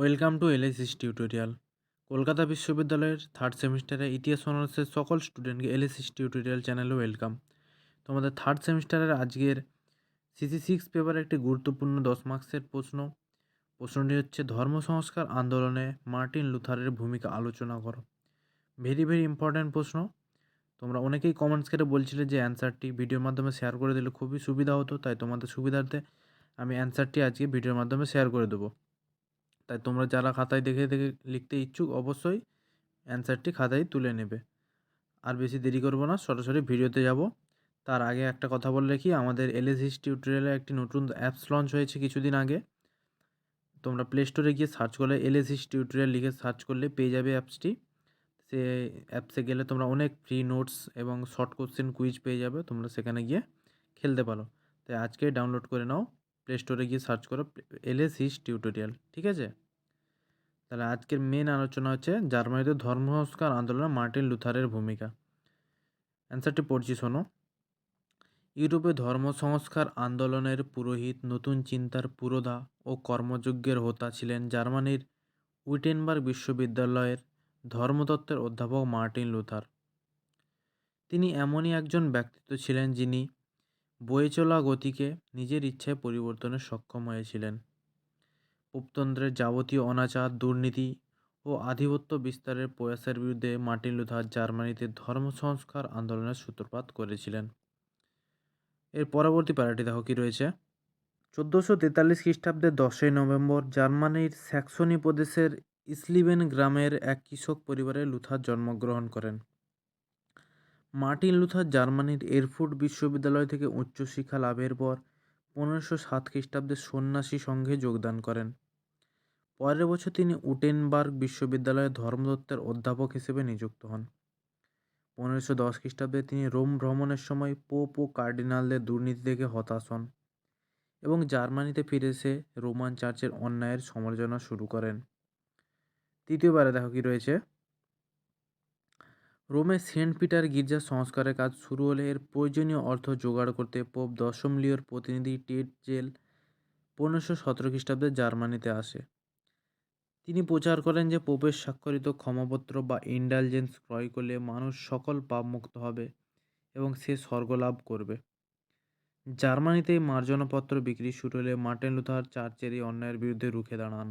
Welcome to এলএসিস tutorial. Kolkata বিশ্ববিদ্যালয়ের third সেমিস্টারে ইতিহাস অনার্সের সকল স্টুডেন্টকে এলএসিস টিউটোরিয়াল চ্যানেলে ওয়েলকাম তোমাদের থার্ড সেমিস্টারের আজকের সিসি সিক্স পেপারে একটি গুরুত্বপূর্ণ দশ মার্কসের প্রশ্ন। প্রশ্নটি হচ্ছে, ধর্ম সংস্কার আন্দোলনে মার্টিন লুথারের ভূমিকা আলোচনা করো। ভেরি ভেরি ইম্পর্ট্যান্ট প্রশ্ন। তোমরা অনেকেই কমেন্টস করে বলছিলে যে অ্যান্সারটি ভিডিওর মাধ্যমে শেয়ার করে দিলে খুবই সুবিধা হতো, তাই তোমাদের সুবিধার্থে আমি অ্যান্সারটি আজকে ভিডিওর মাধ্যমে শেয়ার করে দেবো। তাই তোমরা যারা খাতায় দেখে দেখে লিখতে ইচ্ছুক, অবশ্যই অ্যান্সারটি খাতায় তুলে নেবে। আর বেশি দেরি করব না, সরাসরি ভিডিওতে যাব। তার আগে একটা কথা বলে রাখি, আমাদের এলএসিস টিউটোরিয়ালে একটি নতুন অ্যাপস লঞ্চ হয়েছে কিছুদিন আগে। তোমরা প্লে স্টোরে গিয়ে সার্চ করলে এলএসিস টিউটোরিয়াল লিখে সার্চ করলে পেয়ে যাবে অ্যাপসটি সে অ্যাপসে গেলে তোমরা অনেক ফ্রি নোটস এবং শর্ট কোশ্চেন কুইজ পেয়ে যাবে, তোমরা সেখানে গিয়ে খেলতে পারো। তাই আজকে ডাউনলোড করে নাও। প্লে স্টোরে গিয়ে সার্চ করো এলএস টিউটোরিয়াল ঠিক আছে? তাহলে আজকের মেন আলোচনা হচ্ছে জার্মানিতে ধর্ম সংস্কার আন্দোলনে মার্টিন লুথারের ভূমিকা। অ্যান্সারটি পড়ছি, শোনো। ইউরোপে ধর্ম সংস্কার আন্দোলনের পুরোহিত নতুন চিন্তার পুরোধা ও কর্মযজ্ঞের হোতা ছিলেন জার্মানির উইটেনবার্গ বিশ্ববিদ্যালয়ের ধর্মতত্ত্বের অধ্যাপক মার্টিন লুথার। তিনি এমনই একজন ব্যক্তিত্ব ছিলেন যিনি বয়ে চলা গতিকে নিজের ইচ্ছায় পরিবর্তনে সক্ষম হয়েছিলেন। পোপতন্ত্রের যাবতীয় অনাচার, দুর্নীতি ও আধিপত্য বিস্তারের প্রয়াসের বিরুদ্ধে মার্টিন লুথার জার্মানিতে ধর্ম সংস্কার আন্দোলনের সূত্রপাত করেছিলেন। এর পরবর্তী প্যারাটি দেখো কী রয়েছে। চোদ্দোশো তেতাল্লিশ খ্রিস্টাব্দের দশই নভেম্বর জার্মানির স্যাক্সনি প্রদেশের ইসলিবেন গ্রামের এক কৃষক পরিবারে লুথার জন্মগ্রহণ করেন। মার্টিন লুথার জার্মানির এরফুট বিশ্ববিদ্যালয় থেকে উচ্চশিক্ষা লাভের পর পনেরোশো সাত খ্রিস্টাব্দে সন্ন্যাসী সংঘে যোগদান করেন। পরের বছর তিনি উটেনবার্গ বিশ্ববিদ্যালয়ে ধর্মতত্ত্বের অধ্যাপক হিসেবে নিযুক্ত হন। পনেরোশো দশ খ্রিস্টাব্দে তিনি রোম ভ্রমণের সময় পোপ ও কার্ডিনালদের দুর্নীতি থেকে হতাশ হন এবং জার্মানিতে ফিরে এসে রোমান চার্চের অন্যায়ের সমালোচনা শুরু করেন। তৃতীয়বারে দেখো কি রয়েছে? রোমে সেন্ট পিটার গির্জার সংস্কারের কাজ শুরু হলে এর প্রয়োজনীয় অর্থ জোগাড় করতে পোপ দশম লিওর প্রতিনিধি টেট জেল পনেরোশো সতেরো খ্রিস্টাব্দে জার্মানিতে আসে। তিনি প্রচার করেন যে পোপের স্বাক্ষরিত ক্ষমাপত্র বা ইন্ডালজেন্স ক্রয় করলে মানুষ সকল পাপ মুক্ত হবে এবং সে স্বর্গ লাভ করবে। জার্মানিতে এই মার্জনাপত্র বিক্রি শুরু হলে মার্টিন লুথার চার্চের এই অন্যায়ের বিরুদ্ধে রুখে দাঁড়ান।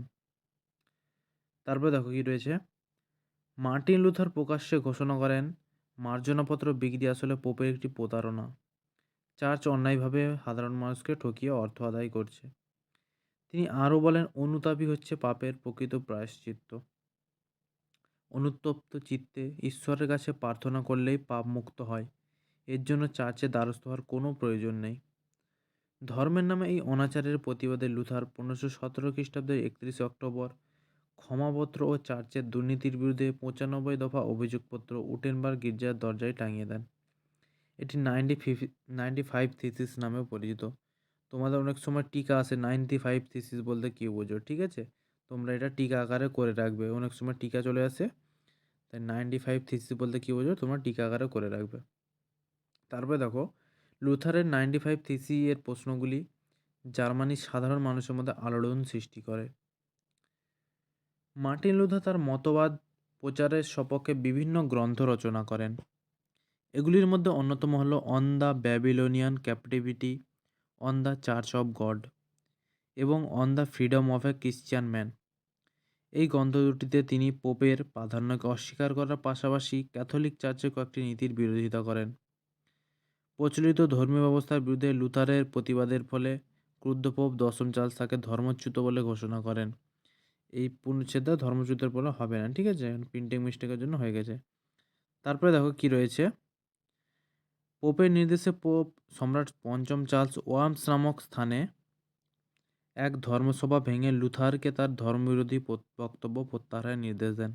তারপরে দেখো কি রয়েছে। মার্টিন লুথার প্রকাশ্যে ঘোষণা করেন, মার্জনাপত্র বিক্রি আসলে পোপের একটি প্রতারণা। চার্চ অন্যায়ভাবে সাধারণ মানুষকে ঠকিয়ে অর্থ আদায় করছে। তিনি আরও বলেন, অনুতাপই হচ্ছে পাপের প্রকৃত প্রায়শ্চিত্ত। অনুত্তপ্ত চিত্তে ঈশ্বরের কাছে প্রার্থনা করলেই পাপ মুক্ত হয়। এর জন্য চার্চে দ্বারস্থ হওয়ার কোনো প্রয়োজন নেই। ধর্মের নামে এই অনাচারের প্রতিবাদে লুথার পনেরোশো সতেরো খ্রিস্টাব্দের একত্রিশে অক্টোবর ক্ষমাপত্র ও চার্চের দুর্নীতির বিরুদ্ধে পঁচানব্বই দফা অভিযোগপত্র উটেনবার গির্জার দরজায় টাঙিয়ে দেন। এটি নাইনটি ফিফ, নাইনটি ফাইভ থিসিস নামেও পরিচিত। তোমাদের অনেক সময় টিকা আসে নাইনটি ফাইভ থিসিস বলতে কী বোঝো, ঠিক আছে? তোমরা এটা টিকা আকারে করে রাখবে, অনেক সময় টিকা চলে আসে, তাই নাইনটি ফাইভ থিসিস বলতে কী বোঝো, তোমরা টিকা আকারে করে রাখবে। তারপরে দেখো, লুথারের নাইনটি ফাইভ থিসি এর প্রশ্নগুলি জার্মানির সাধারণ মানুষের মধ্যে আলোড়ন সৃষ্টি করে। মার্টিন লুথার তার মতবাদ প্রচারের সপক্ষে বিভিন্ন গ্রন্থ রচনা করেন। এগুলির মধ্যে অন্যতম হলো on the Babylonian captivity on the church of God এবং on the freedom of a Christian man এই গ্রন্থ দুটিতে তিনি পোপের প্রাধান্যকে অস্বীকার করার পাশাপাশি ক্যাথলিক চার্চের কয়েকটি নীতির বিরোধিতা করেন। প্রচলিত ধর্মীয় ব্যবস্থার বিরুদ্ধে লুথারের প্রতিবাদের ফলে ক্রুদ্ধ পোপ দশম চার্লস তাকে ধর্মচ্যুত বলে ঘোষণা করেন। এই পূর্ণচ্ছেদটা ধর্মচ্যুতের বলে হবে না, ঠিক আছে? প্রিন্টিং মিস্টেকের জন্য হয়ে গেছে। তারপরে দেখো কি রয়েছে। পোপের নির্দেশে পোপ সম্রাট পঞ্চম চার্লস ওয়ার্মস নামক স্থানে এক ধর্মসভা ভেঙে লুথারকে তার ধর্মবিরোধী বক্তব্য প্রত্যাহারের নির্দেশ দেন।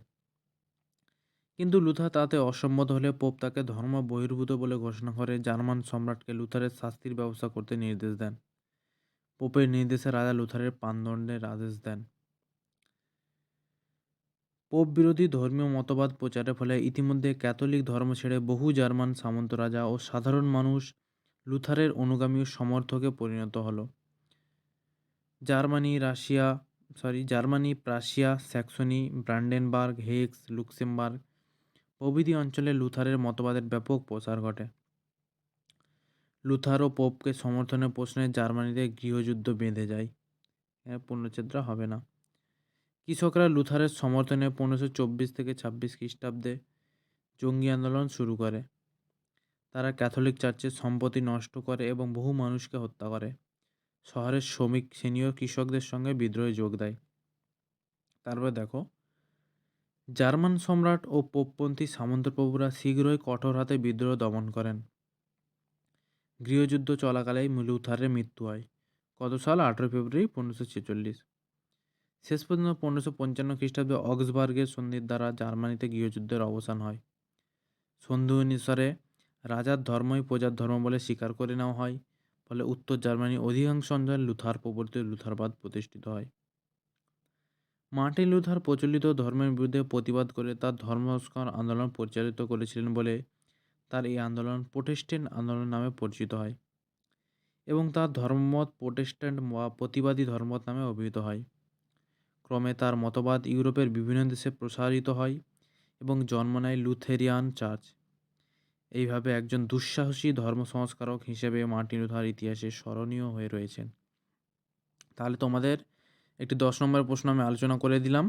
কিন্তু লুথার তাতে অসম্মত হলে পোপ তাকে ধর্ম বহির্ভূত বলে ঘোষণা করে জার্মান সম্রাটকে লুথারের শাস্তির ব্যবস্থা করতে নির্দেশ দেন। পোপের নির্দেশে রাজা লুথারের প্রাণদণ্ডের আদেশ দেন। পোপ বিরোধী ধর্মীয় মতবাদ প্রচারের ফলে ইতিমধ্যে ক্যাথলিক ধর্ম ছেড়ে বহু জার্মান সামন্ত রাজা ও সাধারণ মানুষ লুথারের অনুগামী সমর্থকে পরিণত হল। Germany, Russia sorry Germany, Prussia, Saxony, Brandenburg, Hesse, Luxembourg প্রভৃতি অঞ্চলে লুথারের মতবাদের ব্যাপক প্রসার ঘটে। লুথার ও পোপকে সমর্থনের প্রশ্নে জার্মানিতে গৃহযুদ্ধ বেঁধে যায়। হ্যাঁ পূর্ণচ্ছেদরা হবে না। কৃষকরা লুথারের সমর্থনে পনেরোশো চব্বিশ থেকে ছাব্বিশ খ্রিস্টাব্দে জঙ্গি আন্দোলন শুরু করে। তারা ক্যাথলিক চার্চের সম্পত্তি নষ্ট করে এবং বহু মানুষকে হত্যা করে। শহরের শ্রমিক, সিনিয়র কৃষকদের সঙ্গে বিদ্রোহে যোগ দেয়। তারপর দেখো, জার্মান সম্রাট ও পোপপন্থী সামন্তপ্রভুরা শীঘ্রই কঠোর হাতে বিদ্রোহ দমন করেন। গৃহযুদ্ধ চলাকালেই লুথারের মৃত্যু হয়। কত সাল? আঠেরো ফেব্রুয়ারি পনেরোশো ছেচল্লিশ। শেষ পর্যন্ত পনেরোশো পঞ্চান্ন খ্রিস্টাব্দে অক্সবার্গের সন্ধির দ্বারা জার্মানিতে গৃহযুদ্ধের অবসান হয়। সন্ধি অনুসারে রাজার ধর্মই প্রজার ধর্ম বলে স্বীকার করে নেওয়া হয়, ফলে উত্তর জার্মানি অধিকাংশ অঞ্চলে লুথার প্রবর্তিত লুথারবাদ প্রতিষ্ঠিত হয়। মার্টিন লুথার প্রচলিত ধর্মের বিরুদ্ধে প্রতিবাদ করে তার ধর্ম সংস্কার আন্দোলন পরিচালিত করেছিলেন বলে তার এই আন্দোলন প্রোটেস্ট্যান্ট আন্দোলন নামে পরিচিত হয় এবং তার ধর্মমত প্রোটেস্ট্যান্ট বা প্রতিবাদী ধর্মমত নামে অভিহিত হয়। ক্রমে তার মতবাদ ইউরোপের বিভিন্ন দেশে প্রসারিত হয় এবং জন্ম নেয় লুথেরিয়ান চার্চ। এইভাবে একজন দুঃসাহসী ধর্ম সংস্কারক হিসেবে মার্টিন লুথার ইতিহাসে স্মরণীয় হয়ে রয়েছেন। তাহলে তোমাদের একটি দশ নম্বরের প্রশ্ন আমি আলোচনা করে দিলাম।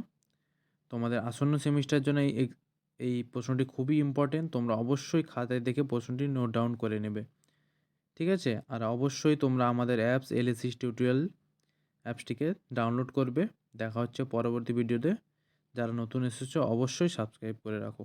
তোমাদের আসন্ন সেমিস্টারের জন্য এই এই প্রশ্নটি খুবই ইম্পর্টেন্ট তোমরা অবশ্যই খাতায় দেখে প্রশ্নটি নোট ডাউন করে নেবে। ঠিক আছে? আর অবশ্যই তোমরা আমাদের অ্যাপস এলএসিস টিউটোরিয়াল অ্যাপসটিকে ডাউনলোড করবে। দেখা হচ্ছে পরবর্তী ভিডিওতে। যারা নতুন এসেছ অবশ্যই সাবস্ক্রাইব করে রাখো।